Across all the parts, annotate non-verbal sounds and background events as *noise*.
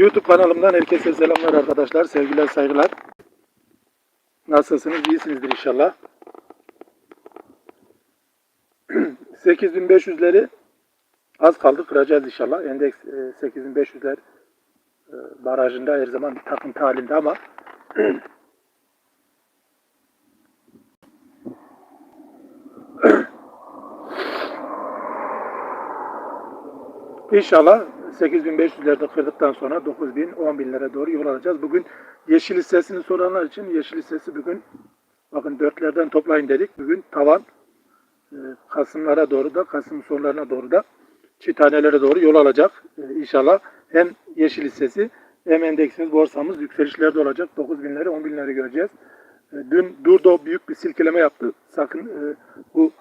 YouTube kanalımdan herkese selamlar arkadaşlar. Sevgiler, saygılar. Nasılsınız? İyisinizdir inşallah. *clears throat* 8500'leri az kaldı. Kıracağız inşallah. Endeks e, 8500'ler e, barajında her zaman bir takıntı halinde ama *clears throat* İnşallah 8500'lerde kırdıktan sonra 9000, 10000'lere doğru yol alacağız. Bugün yeşil hissesini soranlar için yeşil hissesi bugün bakın dörtlerden toplayın dedik. Bugün tavan e, Kasımlara doğru da Kasım sonlarına doğru da çitanelere doğru yol alacak. E, İnşallah hem yeşil hissesi hem endeksimiz borsamız yükselişlerde olacak. 9000'leri 10.000'leri göreceğiz. E, Dün Durdo büyük bir silkeleme yaptı. Sakın e, bu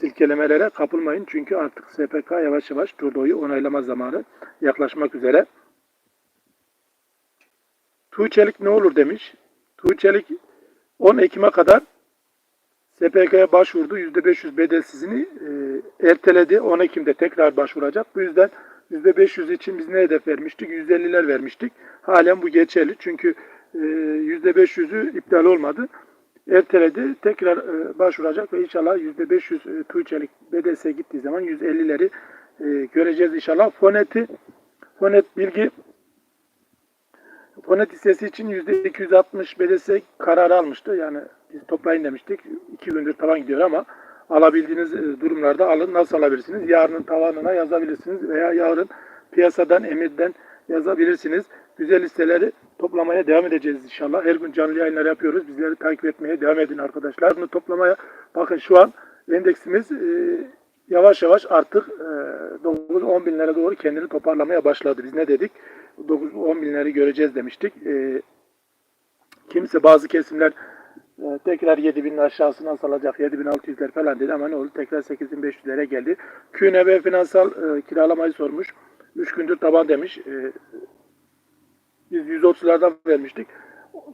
silkelemelere kapılmayın. Çünkü artık SPK yavaş yavaş Durdo'yu onaylama zamanı yaklaşmak üzere. Tuğçelik ne olur demiş. Tuğçelik 10 Ekim'e kadar SPK'ya başvurdu. %500 bedelsizini e, erteledi. 10 Ekim'de tekrar başvuracak. Bu yüzden %500 için biz ne hedef vermiştik? %50'ler vermiştik. Halen bu geçerli. Çünkü e, %500'ü iptal olmadı. Erteledi. Tekrar e, başvuracak ve inşallah %500 e, Tuğçelik BDS'e gittiği zaman 150'leri e, göreceğiz inşallah. Foneti Fonet bilgi Fonet hissesi için %260 BDS kararı almıştı. Yani biz toplayın demiştik. İki gündür tavan gidiyor ama alabildiğiniz e, durumlarda alın. Nasıl alabilirsiniz? Yarının tavanına yazabilirsiniz veya yarın piyasadan, emirden yazabilirsiniz. Güzel listeleri toplamaya devam edeceğiz inşallah. Her gün canlı yayınlar yapıyoruz. Bizleri takip etmeye devam edin arkadaşlar. Bunu toplamaya bakın şu an endeksimiz e, yavaş yavaş artık e, 9-10 binlere doğru kendini toparlamaya başladı. Biz ne dedik? 9-10 binleri göreceğiz demiştik. E, kimse bazı kesimler e, tekrar 7000'in aşağısına salacak 7600'ler falan dedi ama ne oldu? Tekrar 8500'lere geldi. QNB finansal e, kiralamayı sormuş. 3 gündür taban demiş. E, biz 130'lardan vermiştik.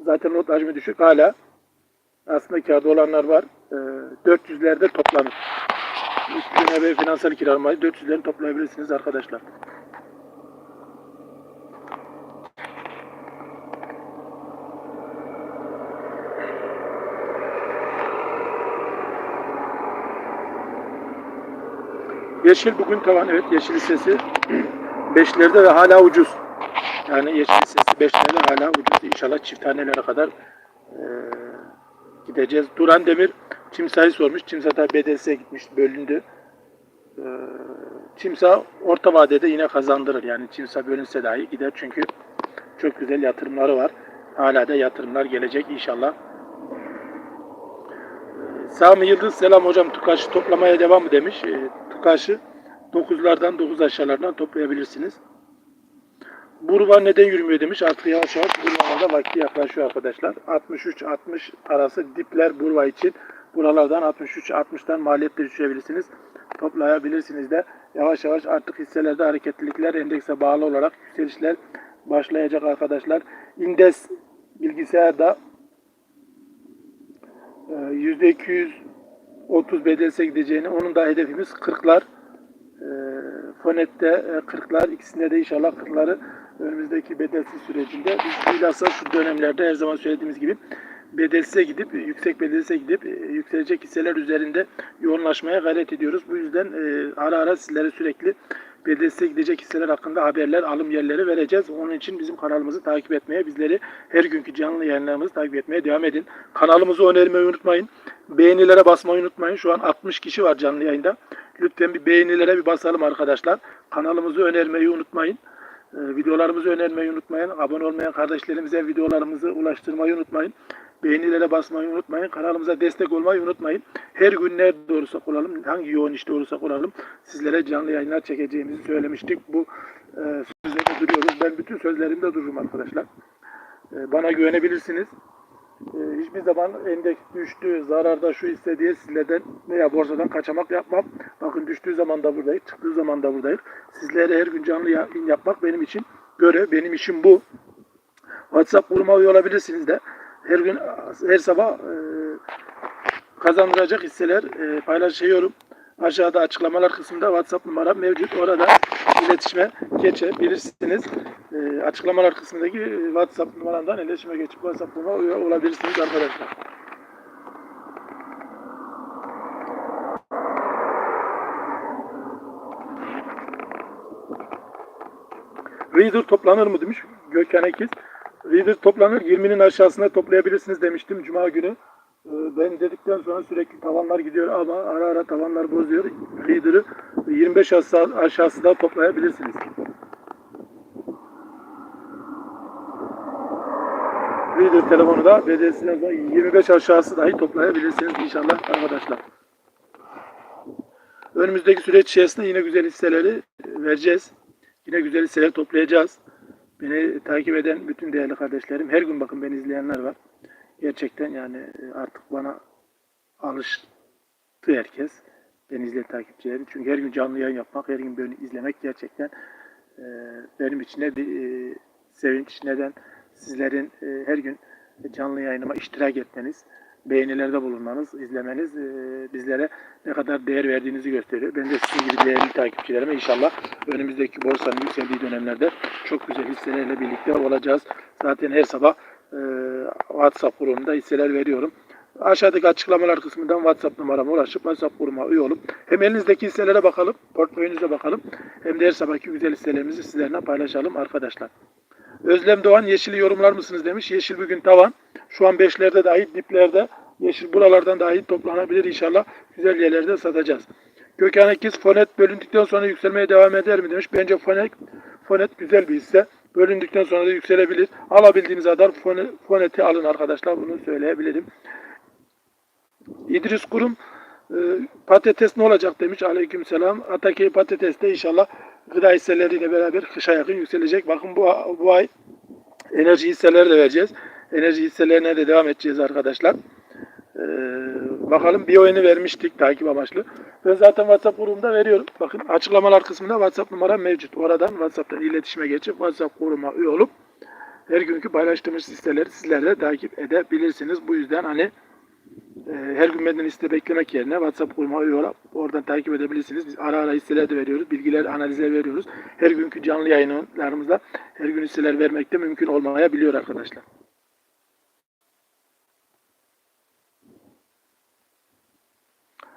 Zaten not hacmi düşük hala. Aslında kağıdı olanlar var. E, 400'lerde toplanır. QNB finansal kiralamayı 400'leri toplayabilirsiniz arkadaşlar. Yeşil bugün tavan evet yeşil hissesi 5'lerde *clears throat* ve hala ucuz. Yani yeşil hissesi 5'lerde hala ucuz. İnşallah çift tanelere kadar e, gideceğiz. Duran Demir Çimsa'yı sormuş. Çimsa da BDS'ye gitmiş bölündü. E, Çimsa orta vadede yine kazandırır. Yani Çimsa bölünse dahi gider çünkü çok güzel yatırımları var. Hala da yatırımlar gelecek inşallah. Sami Yıldız selam hocam Tukaş'ı toplamaya devam mı demiş. E, Tukaş'ı 9'lardan 9 aşağılardan toplayabilirsiniz. Burva neden yürümüyor demiş. Artık yavaş yavaş Burva'da vakti yaklaşıyor arkadaşlar. 63-60 arası dipler Burva için. Buralardan 63-60'tan maliyetle düşebilirsiniz. Toplayabilirsiniz de. Yavaş yavaş artık hisselerde hareketlilikler endekse bağlı olarak yükselişler başlayacak arkadaşlar. İndes bilgisayarda e, %230 BDS'e gideceğini, onun da hedefimiz 40'lar. E, Fonet'te e, 40'lar, ikisinde de inşallah 40'ları önümüzdeki bedelsiz sürecinde biz bilhassa şu dönemlerde her zaman söylediğimiz gibi bedelsize gidip, yüksek bedelsize gidip e, yükselecek hisseler üzerinde yoğunlaşmaya gayret ediyoruz. Bu yüzden e, ara ara sizlere sürekli bedelsize gidecek hisseler hakkında haberler, alım yerleri vereceğiz. Onun için bizim kanalımızı takip etmeye, bizleri her günkü canlı yayınlarımızı takip etmeye devam edin. Kanalımızı önermeyi unutmayın. Beğenilere basmayı unutmayın. Şu an 60 kişi var canlı yayında. Lütfen bir beğenilere bir basalım arkadaşlar. Kanalımızı önermeyi unutmayın. Ee, videolarımızı önermeyi unutmayın. Abone olmayan kardeşlerimize videolarımızı ulaştırmayı unutmayın. Beğenilere basmayı unutmayın. Kanalımıza destek olmayı unutmayın. Her gün nerede olursak olalım, hangi yoğun işte olursak olalım sizlere canlı yayınlar çekeceğimizi söylemiştik. Bu e, sözlerde duruyoruz. Ben bütün sözlerimde dururum arkadaşlar. E, bana güvenebilirsiniz. E, hiçbir zaman endeks düştü, zararda şu hisse diye sizlerden veya borsadan kaçamak yapmam. Bakın düştüğü zaman da buradayız, çıktığı zaman da buradayız. Sizlere her gün canlı yayın yapmak benim için görev, benim işim bu. WhatsApp grubuma üye olabilirsiniz de. Her gün, her sabah e, kazandıracak hisseler e, paylaşıyorum. Aşağıda açıklamalar kısmında WhatsApp numaram mevcut. Orada iletişime geçebilirsiniz. Ee, açıklamalar kısmındaki e, WhatsApp numaramdan iletişime geçip WhatsApp numarama üye olabilirsiniz arkadaşlar. Reader toplanır mı demiş Gökhan Ekiz. Reader toplanır 20'nin aşağısında toplayabilirsiniz demiştim Cuma günü. Ee, Ben dedikten sonra sürekli tavanlar gidiyor ama ara ara tavanlar bozuyor. Reader'ı 25 aşağı- aşağısında toplayabilirsiniz. Reader telefonu da bedelsinden sonra 25 aşağısı dahi toplayabilirsiniz inşallah arkadaşlar. Önümüzdeki süreç içerisinde yine güzel hisseleri vereceğiz. Yine güzel hisseler toplayacağız. Beni takip eden bütün değerli kardeşlerim, her gün bakın beni izleyenler var. Gerçekten yani e, artık bana alıştı herkes. Beni izleyen takipçilerim. Çünkü her gün canlı yayın yapmak, her gün beni izlemek gerçekten e, benim için ne bir e, sevinç, neden sizlerin her gün canlı yayınıma iştirak etmeniz, beğenilerde bulunmanız, izlemeniz bizlere ne kadar değer verdiğinizi gösteriyor. Ben de sizin gibi değerli takipçilerime inşallah önümüzdeki borsanın yükseldiği dönemlerde çok güzel hisselerle birlikte olacağız. Zaten her sabah e, WhatsApp grubunda hisseler veriyorum. Aşağıdaki açıklamalar kısmından WhatsApp numarama ulaşıp WhatsApp grubuma üye olup hem elinizdeki hisselere bakalım, portföyünüze bakalım hem de her sabahki güzel hisselerimizi sizlerle paylaşalım arkadaşlar. Özlem Doğan yeşili yorumlar mısınız demiş. Yeşil bugün tavan. Şu an beşlerde dahil diplerde. Yeşil buralardan dahil toplanabilir inşallah. Güzel yerlerde satacağız. Gökhan Ekiz fonet bölündükten sonra yükselmeye devam eder mi demiş. Bence fonet, fonet güzel bir hisse. Bölündükten sonra da yükselebilir. Alabildiğiniz kadar fone- foneti alın arkadaşlar. Bunu söyleyebilirim. İdris Kurum e, patates ne olacak demiş. Aleykümselam. Atakey patates de inşallah gıda hisseleriyle beraber kışa yakın yükselecek. Bakın bu, bu ay enerji hisseleri de vereceğiz. Enerji hisselerine de devam edeceğiz arkadaşlar. Ee, bakalım bir oyunu vermiştik takip amaçlı. Ben zaten WhatsApp grubumda veriyorum. Bakın açıklamalar kısmında WhatsApp numaram mevcut. Oradan WhatsApp'tan iletişime geçip WhatsApp grubuma üye olup her günkü paylaştığımız listeleri sizler de takip edebilirsiniz. Bu yüzden hani e, her gün benden liste beklemek yerine WhatsApp grubuma üye olup oradan takip edebilirsiniz. Biz ara ara hisseler de veriyoruz. Bilgiler, analizler veriyoruz. Her günkü canlı yayınlarımızda her gün hisseler vermek de mümkün olmayabiliyor arkadaşlar.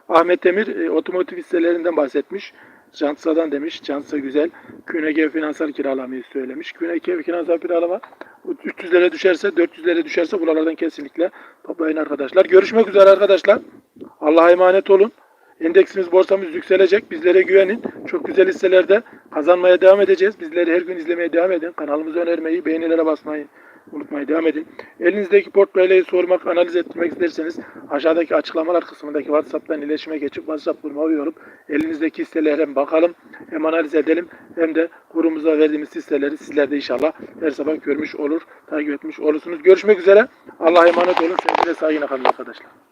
Ahmet Demir e, otomotiv hisselerinden bahsetmiş. Cansa'dan demiş. Cansa güzel. QNG finansal kiralamayı söylemiş. QNG finansal kiralama 300'lere düşerse 400'lere düşerse buralardan kesinlikle toplayın arkadaşlar. Görüşmek üzere arkadaşlar. Allah'a emanet olun. Endeksimiz borsamız yükselecek. Bizlere güvenin. Çok güzel hisselerde kazanmaya devam edeceğiz. Bizleri her gün izlemeye devam edin. Kanalımızı önermeyi, beğenilere basmayı unutmayı devam edin. Elinizdeki portföyleri sormak, analiz etmek isterseniz aşağıdaki açıklamalar kısmındaki WhatsApp'tan iletişime geçip WhatsApp grubuma üye olup elinizdeki hisselere hem bakalım hem analiz edelim hem de grubumuza verdiğimiz hisseleri sizler de inşallah her sabah görmüş olur, takip etmiş olursunuz. Görüşmek üzere. Allah'a emanet olun. Sevgiyle saygıyla kalın arkadaşlar.